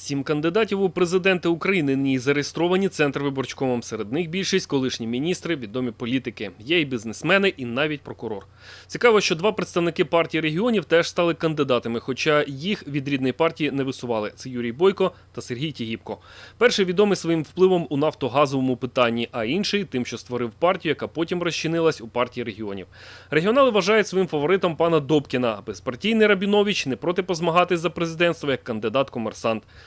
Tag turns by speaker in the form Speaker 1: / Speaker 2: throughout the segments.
Speaker 1: Сім кандидатів у президенти України нині зареєстровані центр виборчкомом. Серед них більшість колишні міністри, відомі політики. Є і бізнесмени, і навіть прокурор. Цікаво, що два представники партії регіонів теж стали кандидатами, хоча їх від рідної партії не висували. Це Юрій Бойко та Сергій Тігіпко. Перший відомий своїм впливом у нафтогазовому питанні, а інший тим, що створив партію, яка потім розчинилась у партії регіонів. Регіонали вважають своїм фаворитом пана Добкіна, безпартійний Рабінович не проти позмагатись за президентство як кандидат-комерсант.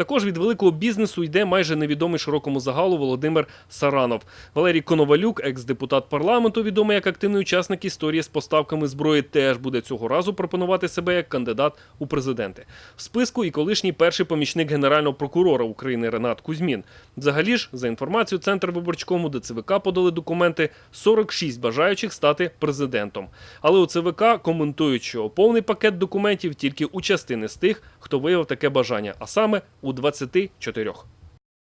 Speaker 1: Також від великого бізнесу йде майже невідомий широкому загалу Володимир Саранов. Валерій Коновалюк, екс-депутат парламенту, відомий як активний учасник історії з поставками зброї, теж буде цього разу пропонувати себе як кандидат у президенти. В списку і колишній перший помічник генерального прокурора України Ренат Кузьмін. Взагалі ж, за інформацією Центр виборчкому до ЦВК подали документи 46 бажаючих стати президентом. Але у ЦВК коментують, що повний пакет документів тільки у частини з тих, хто виявив таке бажання, а саме у 24.